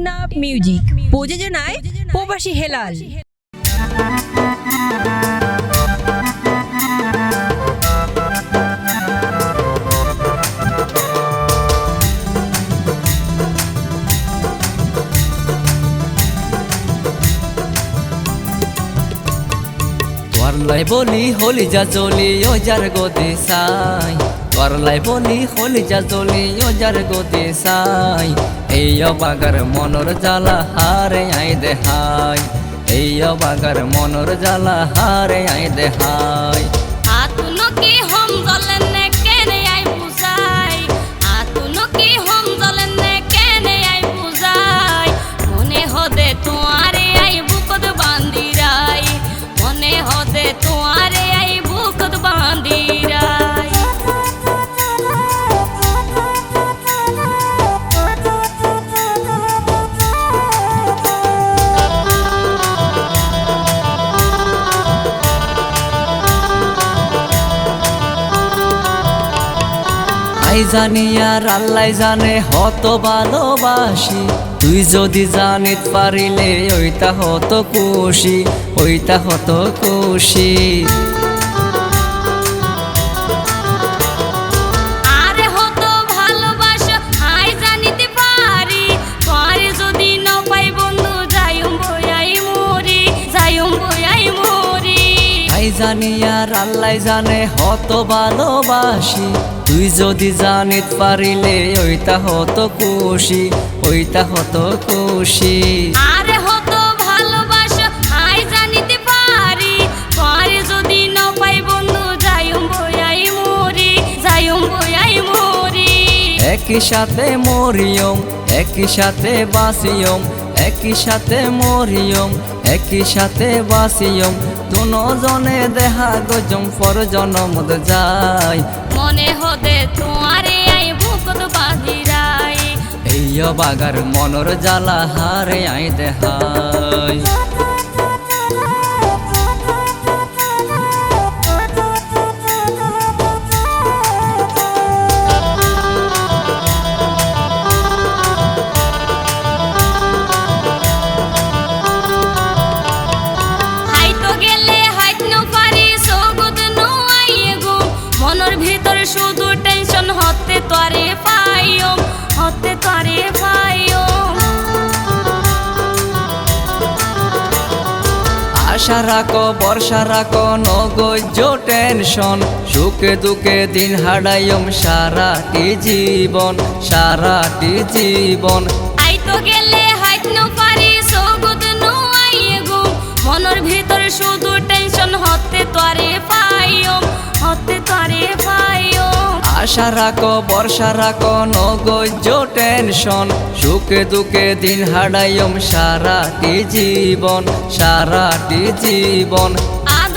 টেকনা music প্রযোজনায় প্রবাসী হেলাল। বলি হলি যা জলি ও যার গদি সাই করলাই বলি হলি যা জলি ওজার গতি সাই। এই অবাগার মনর জ্বালা হারে আই দেহাই এই অবাগার মনর জ্বালা হারে আই দেহাই আই জানি আর আল্লাহ জানে হত ভালোবাসি। তুই যদি জানিত পারিলে ওইটা হত খুশি ওইটা হত খুশি। জানি আর আল্লাহ জানে হত ভালোবাসি। তুই যদি জানিত পারিলে ওইটা হত খুশি ওইটা হত খুশি। আরে হতো ভালোবাসা আই জানিতে পারি। পরে যদি ন পাই বন্ধু যাইম বয়াই মরি যাইম বয়াই মরি। একই সাথে মরিয়ম একই সাথে বাসিয়ম একই সাথে মরিয়ম একই সাথে বাসিয়ম দুজনে দেহা গজম ফর জনম যায় মনে হদে তোমারে আই ভুকত বাহিরাই এই বাগার মনর জ্বালা হারে আই দেহাই। আশা রাখো বর্ষা রাখো নগজ টেনশন। সুখে দুঃখে দিন হারাইম সারাটি জীবন সারাটি জীবন। গেলে পারি নো শুধু আশা রাখো বর্ষা রাখো নগজ্য টেনশন। সুখে দুঃখে দিন হাডাইম সারাটি জীবন সারাটি জীবন। আরে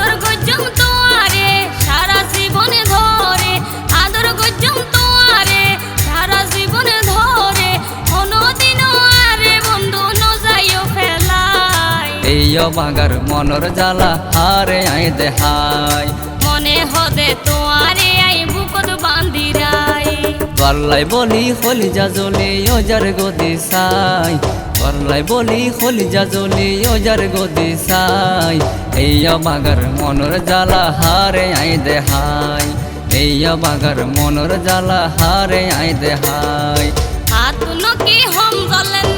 বাগার মনর জ্বালা হারে আই দেহাই মনে হদে তোয়ারে পারলাই বলি হলি জাজলি ওজার গদি সাই। পারলাই বলি হলি জাজলি ওজার গদি সাই। এই বাগার মনর জ্বালা হারে আই দেহাই। এই বাগার মনর জ্বালা হারে আই দেহাই। হাত নকি হম জলেন